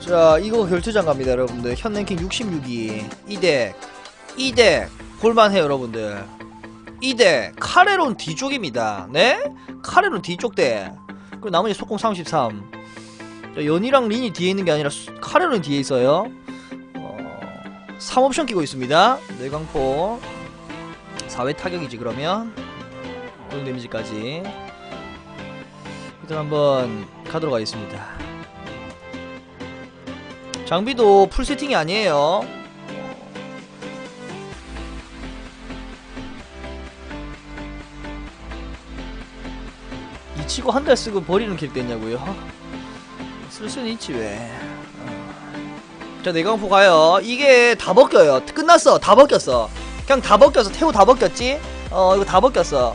자 이거 결투장 갑니다 여러분들. 현 랭킹 66위. 이덱 이덱 볼만해요 여러분들. 이덱 카레론 뒤쪽입니다. 네? 카레론 뒤쪽 대. 그리고 나머지 속공 33 자, 연이랑 린이 뒤에 있는 게 아니라 수- 카레론이 뒤에 있어요. 어, 3옵션 끼고 있습니다. 뇌광포. 4회 타격이지 그러면. 고정 데미지까지. 일단 한번 가도록 하겠습니다 장비도 풀 세팅이 아니에요. 이 치고 한 달 쓰고 버리는 길 됐냐고요? 쓸 수는 있지 왜? 어. 자 내광포 가요. 이게 다 벗겨요. 끝났어. 다 벗겼어. 그냥 다 벗겼어. 태우 다 벗겼지? 어 이거 다 벗겼어.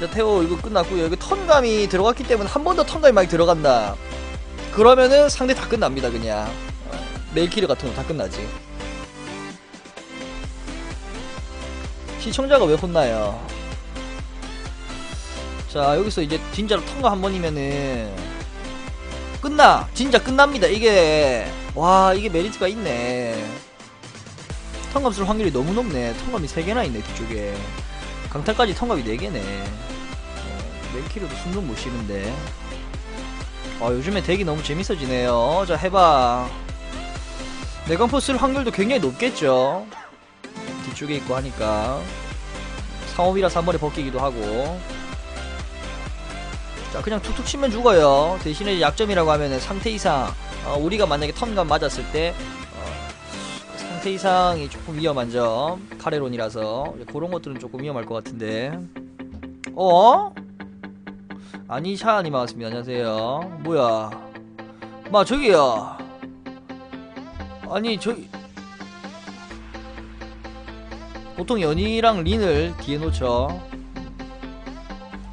자 태우 이거 끝났고요. 여기 턴감이 들어갔기 때문에 한 번 더 턴감이 많이 들어간다. 그러면은 상대 다 끝납니다 그냥. 어, 메일키르 같은 거 다 끝나지. 시청자가 왜 혼나요? 자 여기서 이제 진짜로 통과 한 번이면은 끝나! 진짜 끝납니다 이게! 와 이게 메리트가 있네. 통감 쓸 확률이 너무 높네. 통감이 3개나 있네 뒤쪽에. 강탈까지 통감이 4개네. 어, 메일키르도 숨좀 못 쉬는데 아 요즘에 덱이 너무 재밌어지네요. 자 해봐. 내광포 쓸 확률도 굉장히 높겠죠. 뒤쪽에 있고 하니까. 상업이라 3번에 벗기기도 하고. 자 그냥 툭툭 치면 죽어요. 대신에 약점이라고 하면은 상태 이상. 어, 우리가 만약에 턴감 맞았을 때 어, 상태 이상이 조금 위험한 점. 카레론이라서. 그런 것들은 조금 위험할 것 같은데. 어? 아니 샤아님 반갑습니다 안녕하세요 뭐야 마 저기요 아니 저기 보통 연이랑 린을 뒤에 놓죠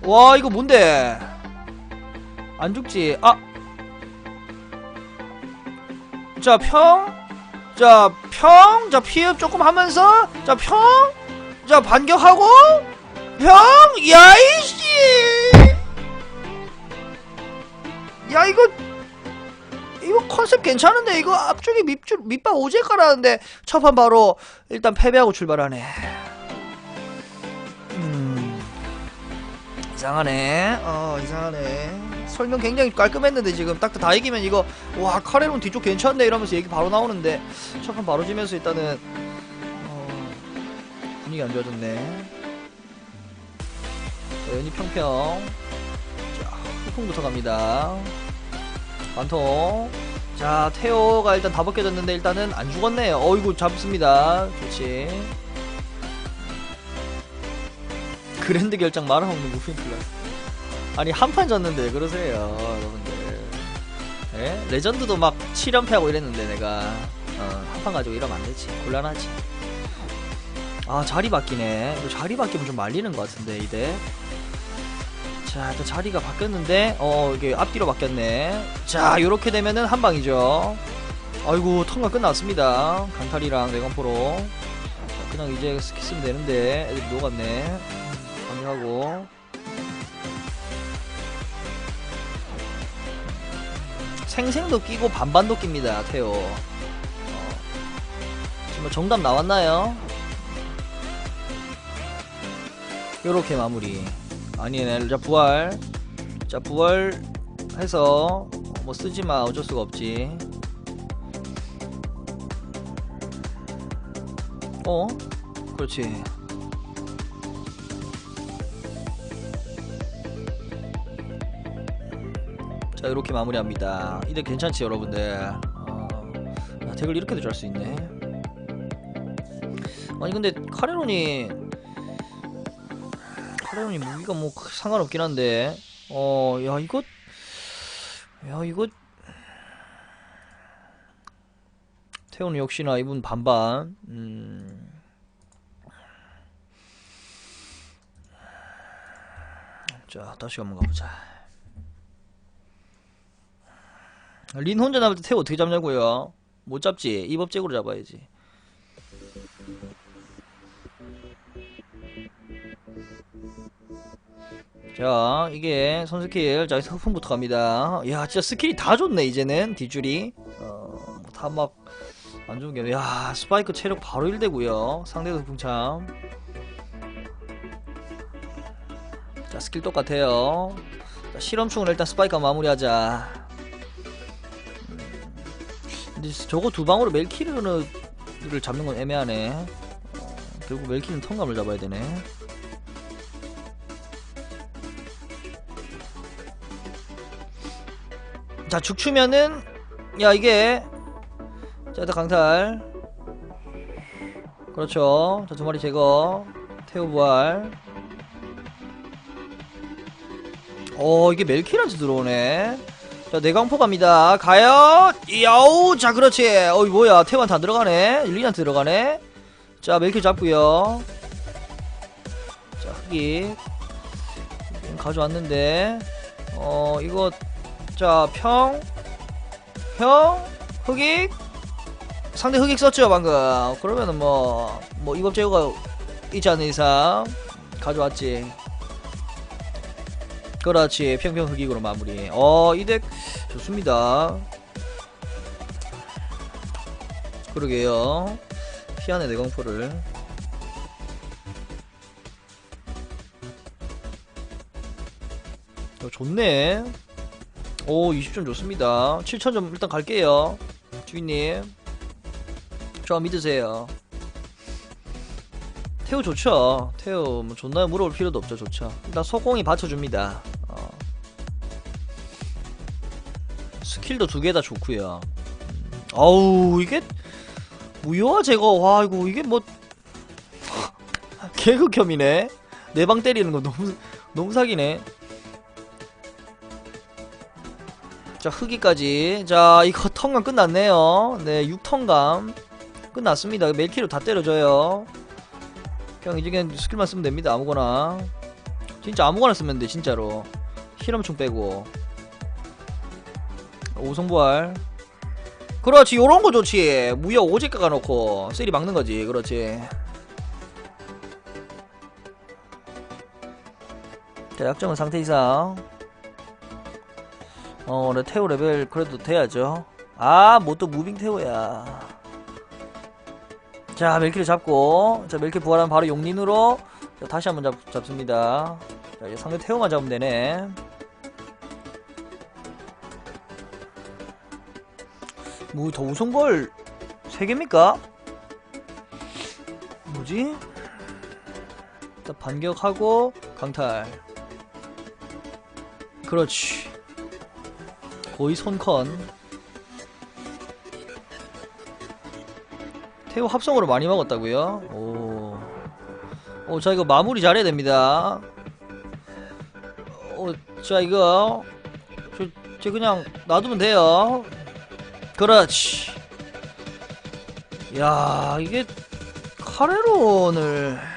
와 이거 뭔데 안 죽지 아! 자 평? 자 평? 자 피흡 조금 하면서 자 평? 자 반격하고 평? 야이씨 야 이거 이거 컨셉 괜찮은데 이거 앞쪽에 밑줄 밑밥 오제 깔았는데 첫판 바로 일단 패배하고 출발하네. 음 이상하네. 어 이상하네. 설명 굉장히 깔끔했는데 지금 딱 다 이기면 이거 와 카레론 뒤쪽 괜찮네 이러면서 얘기 바로 나오는데 첫판 바로 지면서 일단은 어, 분위기 안 좋아졌네. 자, 연이 평평. 자 후풍부터 갑니다. 관통. 자, 테오가 일단 다 벗겨졌는데 일단은 안 죽었네요. 어이구, 잡습니다. 좋지. 그랜드 결정 말아먹는 클라스. 아니, 한 판 졌는데 왜 그러세요, 여러분들. 예? 레전드도 막 7연패하고 이랬는데 내가. 어, 한 판 가지고 이러면 안 되지. 곤란하지. 아, 자리 바뀌네. 자리 바뀌면 좀 말리는 것 같은데, 이대. 자, 또 자리가 바뀌었는데, 어, 이게 앞뒤로 바뀌었네. 자, 요렇게 되면은 한 방이죠. 아이고, 턴가 끝났습니다. 강탈이랑 내건포로. 자, 그냥 이제 스키 쓰면 되는데, 애들이 녹았네. 방해하고. 생생도 끼고 반반도 낍니다, 태오. 어. 뭐 정답 나왔나요? 요렇게 마무리. 아니네 자 부활. 자 부활 해서 뭐 쓰지마. 어쩔 수가 없지. 어? 그렇지. 자 이렇게 마무리합니다. 이대 괜찮지 여러분들? 어, 아, 덱을 이렇게도 잘 수 있네. 아니 근데 카레론이 카레온이 무기가 뭐 상관없긴 한데. 어 야 이거 야 이거. 태훈 역시나 이분 반반. 음. 자 다시 한번 가보자. 린 혼자 남을 때 태우 어떻게 잡냐고요? 못 잡지? 이법적으로 잡아야지 자 이게 선 스킬 자 흑풍부터 갑니다. 야 진짜 스킬이 다 좋네 이제는 뒷줄이 어 다 막 안 좋은 게 야 스파이크 체력 바로 1되고요. 상대도 흑풍참. 자 스킬 똑같아요. 자, 실험충을 일단 스파이크 마무리하자. 음, 근데 저거 두 방으로 멜키르를 잡는 건 애매하네. 어, 결국 멜키는 턴감을 잡아야 되네 자 죽추면은 야 이게. 자 일단 강탈. 그렇죠. 자 두 마리 제거. 태우 부활. 어 이게 멜키란지 들어오네. 자 내광포 갑니다. 가요. 야우 자 그렇지. 어이 뭐야. 태우한테 안 들어가네. 릴리한테 들어가네. 자 멜키 잡고요. 자 흑이. 가져왔는데. 어 이거 자, 평, 형, 흑익, 상대 흑익 썼죠, 방금. 그러면은 뭐, 뭐, 이법 제거가 있지 않은 이상, 가져왔지. 그렇지, 평평 흑익으로 마무리. 어, 이 덱 좋습니다. 그러게요. 피하네, 내광포를. 어, 좋네. 오 20점 좋습니다. 7천점 일단 갈게요. 주인님. 저 믿으세요. 태우 좋죠? 태우 뭐 존나 물어볼 필요도 없죠. 좋죠. 일단 소공이 받쳐줍니다. 어. 스킬도 두 개 다 좋고요. 음. 아우 이게 무효화 제거. 와 이거 이게 뭐 개극혐이네. 내 방 때리는 거 너무 너무 사기네 자 흑기까지. 자 이거 턴감 끝났네요. 네 6턴감 끝났습니다. 멜키로 다 때려줘요. 그냥 이제 그냥 스킬만 쓰면 됩니다 아무거나. 진짜 아무거나 쓰면 돼 진짜로. 실험충 빼고. 오성부활. 그렇지 요런거 좋지. 무역 오직 깎아놓고 쓰리 막는거지 그렇지. 자 약점은 상태 이상 어, 내 태우 레벨 그래도 돼야죠. 아, 뭐 또 무빙 태우야. 자, 멜키를 잡고, 자, 멜키 부활하면 바로 용린으로, 자, 다시 한번 잡, 잡습니다. 자, 이제 상대 태우만 잡으면 되네. 뭐, 더 우승벌, 3개입니까? 뭐지? 일단 반격하고, 강탈. 그렇지. 거의 손컨 태우 합성으로 많이 먹었다고요? 오. 오, 자 이거 마무리 잘해야 됩니다. 오, 자 이거 저, 저 그냥 놔두면 돼요. 그렇지. 야, 이게 카레론을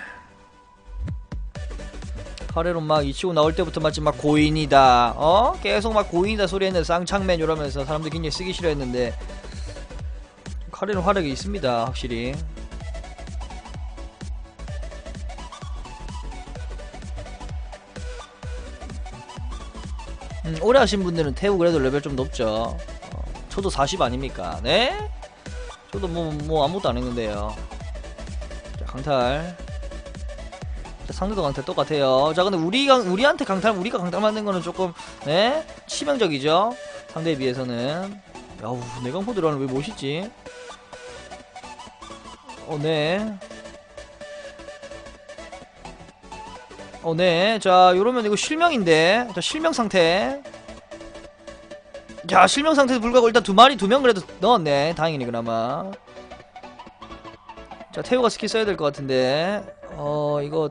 카레론 막 이치고 나올 때부터 마치 막 고인이다. 어? 계속 막 고인이다 소리 했는데 쌍창맨 이러면서 사람들 굉장히 쓰기 싫어했는데 카레론 화력이 있습니다 확실히. 음, 오래 하신 분들은 태우 그래도 레벨 좀 높죠. 어, 저도 40 아닙니까? 네? 저도 뭐, 뭐 아무것도 안 했는데요. 자 강탈. 자, 상대도 강탈 똑같아요. 자, 근데 우리가 우리한테 강탈 우리가 강탈 맞는 거는 조금 네 치명적이죠. 상대에 비해서는. 야우 내강포 들어가는 왜 멋있지? 어, 네. 어, 네. 자, 요러면 이거 실명인데. 자, 실명 상태. 자, 실명 상태에서 불구하고 일단 두 마리 두 명 그래도 넣었네. 다행이네, 그나마. 자, 태우가 스킬 써야 될 것 같은데. 어, 이거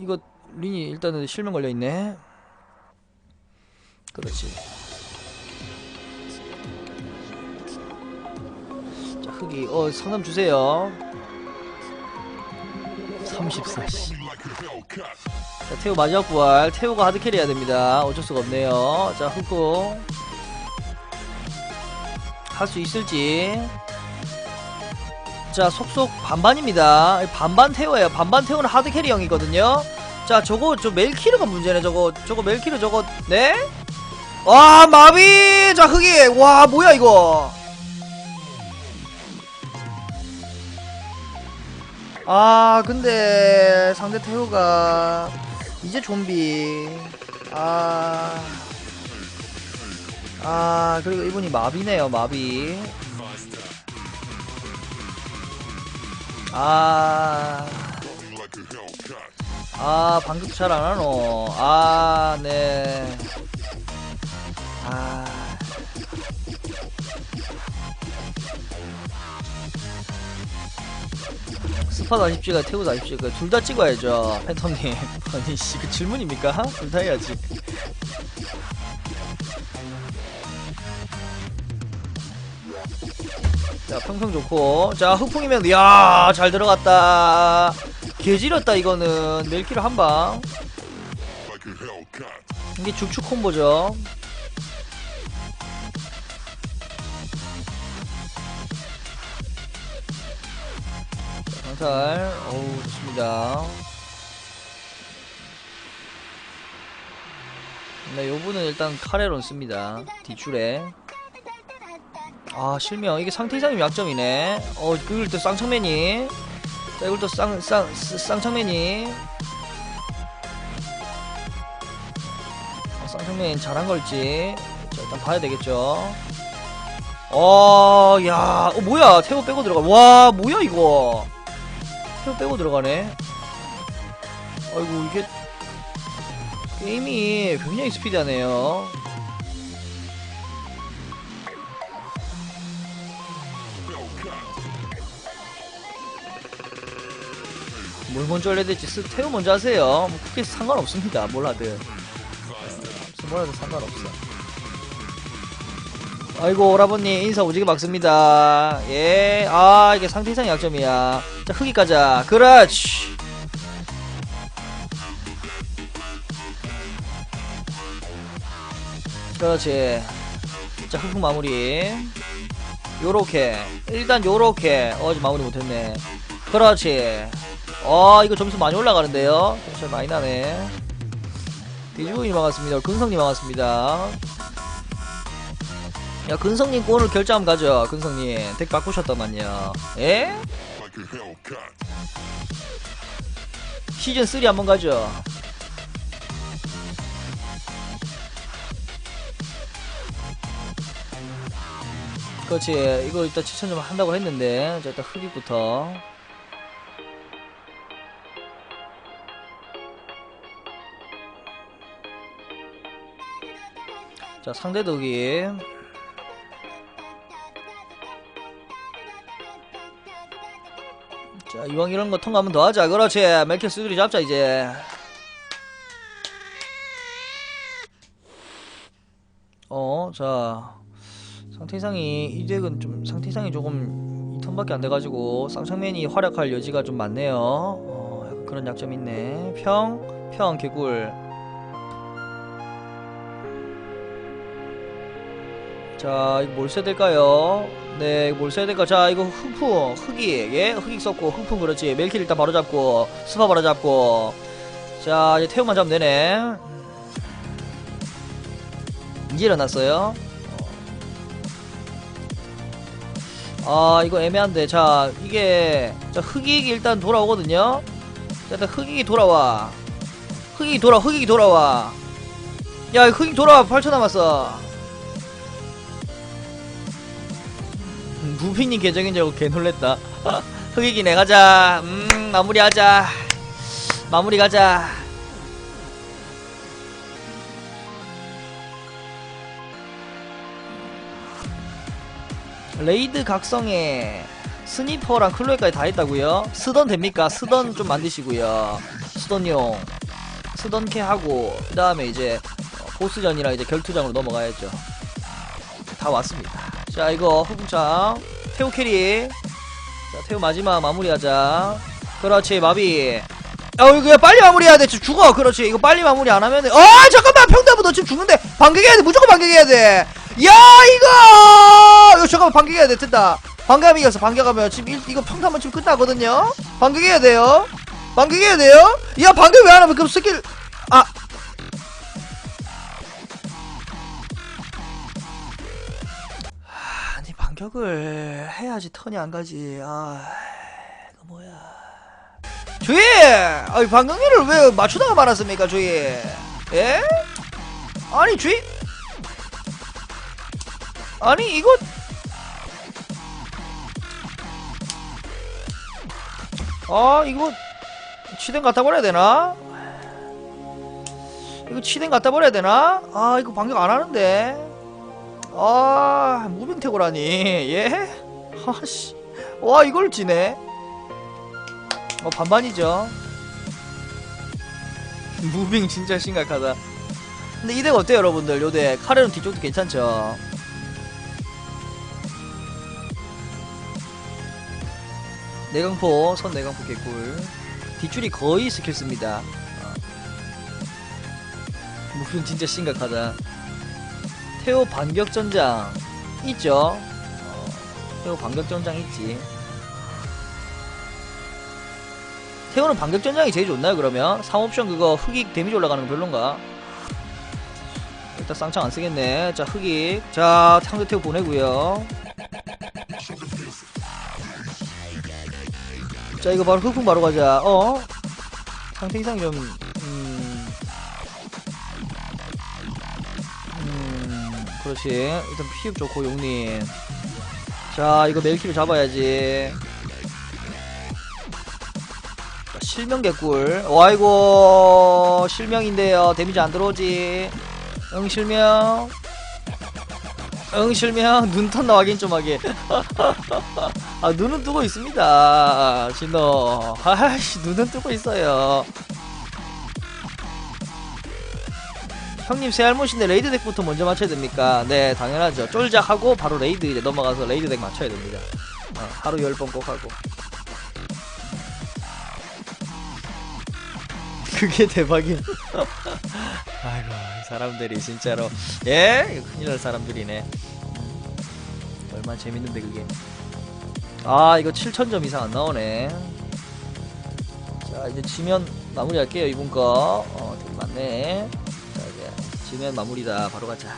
이거 린이 일단은 실명 걸려 있네. 그렇지. 자, 흑이 어 상담 주세요. 34. 씨. 자, 태우 마지막 부활. 태우가 하드 캐리 해야 됩니다. 어쩔 수가 없네요. 자, 흑고 할 수 있을지. 자 속속 반반입니다. 반반 태워예요. 반반 태우는 하드 캐리형이거든요. 자 저거 저 멜키르가 문제네 저거. 저거 멜키르 저거. 네? 와 마비! 자 흑이 와 뭐야 이거? 아 근데 상대 태우가 이제 좀비. 아. 아, 그리고 이분이 마비네요, 마비. 아, 아, 방금 잘 안 하노. 아, 네. 아. 스팟 아십시가 태우도 아십시가 둘 다 찍어야죠 팬텀님 아니 씨 그 질문입니까? 둘 다 해야지 자 평평 좋고. 자 흑풍이면 이야 잘 들어갔다. 개지렸다 이거는. 멜키를 한방. 이게 죽축 콤보죠. 자, 강탈. 어우 좋습니다. 네 요분은 일단 카레론 씁니다. 뒷줄에 아 실명. 이게 상태 이상이 약점이네. 어 그걸 또 쌍창맨이. 자 이걸 또 쌍 쌍 쌍창맨이. 어, 쌍창맨 잘한 걸지. 자 일단 봐야 되겠죠. 어야 어 뭐야? 태호 빼고 들어가. 와 뭐야 이거? 태호 빼고 들어가네. 아이고 이게 게임이 굉장히 스피드하네요 뭘 먼저 해야 될지 스 태우 먼저 하세요. 뭐 크게 상관없습니다. 뭘 하든 상관없어. 아이고 오라버님 인사 오지게 막습니다. 예, 아 이게 상태 이상 약점이야. 자 흑이 가자. 그렇지. 그렇지. 자 흑흑 마무리. 요렇게 일단 요렇게 어제 마무리 못했네. 그렇지. 아 이거 점수 많이 올라가는데요? 점수 많이 나네. 디주님 반갑습니다. 근성님 반갑습니다. 야 근성님 거 오늘 결제 한번 가죠. 근성님. 덱 바꾸셨더만요. 예? 시즌3 한번 가죠. 그렇지. 이거 일단 추천 좀 한다고 했는데 자 일단 흑입부터 자 상대 덕이. 자 이왕 이런 거 통과하면 더 하자. 그렇지. 멜킬 스들이 잡자 이제. 어 자. 상태 이상이 이 덱은 좀 상태 이상이 조금 2턴밖에 안 돼가지고 쌍창맨이 활약할 여지가 좀 많네요. 어 약간 그런 약점 있네. 평, 평, 개굴 자, 이거 뭘 써야 될까요? 네, 뭘 써야 될까? 자, 이거 흑풍, 흑이, 예? 흑이 썼고, 흑풍 그렇지. 멜킬 일단 바로 잡고, 스파 바로 잡고. 자, 이제 태우만 잡으면 되네. 이제 일어났어요. 아, 이거 애매한데. 자, 이게, 자, 흑익이 일단 돌아오거든요? 자, 일단 흑익이 돌아와. 흑익이 돌아, 흑익이 돌아와. 야, 흑익 돌아와. 8초 남았어. 무빈님 계정인 줄 알고 개 놀랬다. 흑익이네 가자. 음 마무리하자. 마무리 가자. 레이드 각성에 스니퍼랑 클로에까지 다 있다고요? 스던 됩니까? 스던 좀 만드시고요. 스던용 스던캐 하고 그 다음에 이제 보스전이랑 이제 결투장으로 넘어가야죠. 다 왔습니다. 자 이거 후궁창. 태우 캐리. 자 태우 마지막 마무리하자. 그렇지 마비. 아 이거 빨리 마무리해야 돼. 지금 죽어. 그렇지. 이거 빨리 마무리 안 하면은 어 잠깐만! 평대부 너 지금 죽는데 반격해야 돼. 무조건 반격해야 돼야 이거! 이거 잠깐만. 반격해야 돼. 된다. 반격하면 이겼어 반격하면 지금 일, 이거 평타면 지금 끝나거든요? 반격해야 돼요? 반격해야 돼요? 야 반격 왜 안 하면 그럼 스킬 아 반격을 해야지 턴이 안 가지 아 이거 뭐야 주희 아니 반격률을 왜 맞추다가 말았습니까 주희 예? 아니 주희 아니 이거 아 이거 치댕 갖다 버려야 되나? 이거 치댕 갖다 버려야 되나? 아 이거 반격 안 하는데 아 무빙 태고라니. 예? 아씨. 와 이걸 지네. 어 반반이죠. 무빙 진짜 심각하다. 근데 이 덱 어때요 여러분들? 요덱. 카레는 뒤쪽도 괜찮죠? 내강포 선 내강포 개꿀. 뒷줄이 거의 스킬 씁니다. 어. 무빙 진짜 심각하다 태오 반격전장 있죠? 어, 태오 반격전장 있지. 태오는 반격전장이 제일 좋나요 그러면? 3옵션 그거 흑익 데미지 올라가는 거 별론가? 일단 쌍창 안 쓰겠네. 자 흑익. 자 상대 태오 보내고요. 자 이거 바로 흑풍 바로 가자. 어? 상태 이상이 좀 음... 그렇지. 일단 피흡 좋고 용님. 자 이거 멜키를 잡아야지. 자, 실명 개꿀. 와이고 실명인데요. 데미지 안 들어오지. 응 실명. 응 실명. 눈턴 나가긴 좀 하게. 아 눈은 뜨고 있습니다. 진호. 아이씨 눈은 뜨고 있어요 형님 새알못인데 레이드 덱부터 먼저 맞춰야 됩니까? 네 당연하죠. 쫄작하고 바로 레이드 이제 넘어가서 레이드 덱 맞춰야 됩니다. 어, 하루 10번 꼭 하고. 그게 대박임 아이고 이 사람들이 진짜로. 예? 큰일 날 사람들이네. 음, 얼마나 재밌는데 그게. 아 이거 7천점 이상 안 나오네. 자 이제 지면 마무리 할게요 이분 거. 어, 되게 많네 지면 마무리다. 바로 가자.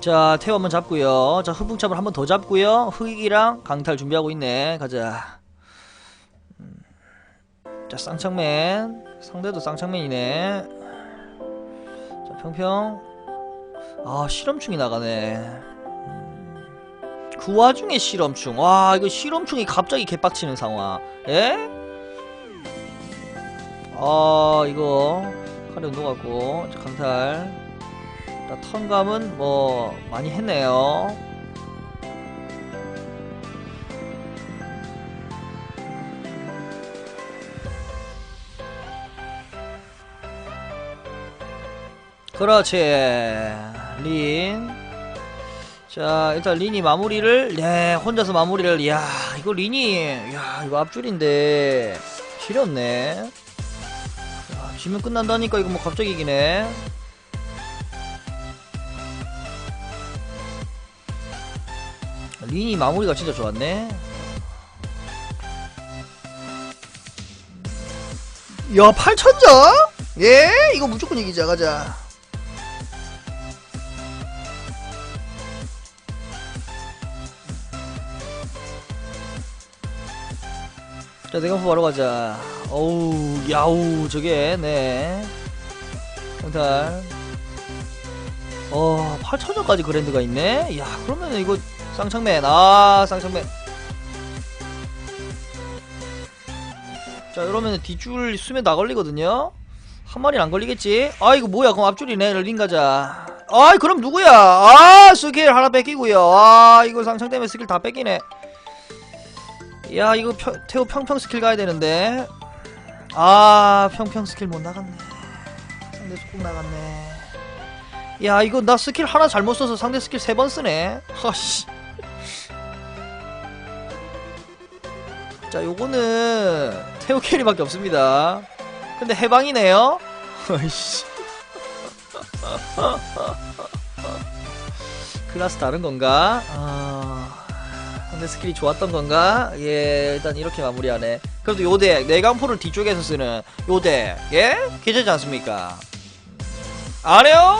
자 태워 한번 잡고요. 자 흑풍참을 한번 더 잡고요. 흑익이랑 강탈 준비하고 있네. 가자. 음. 자 쌍창맨. 상대도 쌍창맨이네. 자 평평 아 실험충이 나가네 음. 그 와중에 실험충 와 이거 실험충이 갑자기 개빡치는 상황 예? 아 이거 카레 녹았고 자 강탈 자, 턴감은 뭐 많이 했네요. 그렇지 린. 자 일단 린이 마무리를 네 혼자서 마무리를 야 이거 린이 야 이거 앞줄인데 지렸네. 야, 지면 끝난다니까 이거 뭐 갑자기 이기네. 린이 마무리가 진짜 좋았네. 야, 8천점? 예? 이거 무조건 이기자, 가자. 자, 내가 바로 가자. 어우, 야우, 저게, 네. 상탈. 어, 8천점까지 그랜드가 있네? 야, 그러면 이거 쌍창맨. 아 쌍창맨. 자 이러면 뒷줄 수면 다 걸리거든요? 한 마리는 안 걸리겠지? 아 이거 뭐야? 그럼 앞줄이네. 럴링 가자. 아 그럼 누구야? 아 스킬 하나 뺏기고요. 아 이거 쌍창 때문에 스킬 다 뺏기네 야 이거 펴, 태호 평평 스킬 가야 되는데. 아 평평 스킬 못 나갔네. 상대 속국 나갔네. 야 이거 나 스킬 하나 잘못 써서 상대 스킬 세 번 쓰네. 허씨. 자 요거는 태오 캐리밖에 없습니다. 근데 해방이네요. 아이씨. 클라스 다른 건가? 아. 근데 스킬이 좋았던 건가? 예, 일단 이렇게 마무리하네. 그래도 요대, 내강포를 뒤쪽에서 쓰는 요대, 예? 괜찮지 않습니까? 안 해요?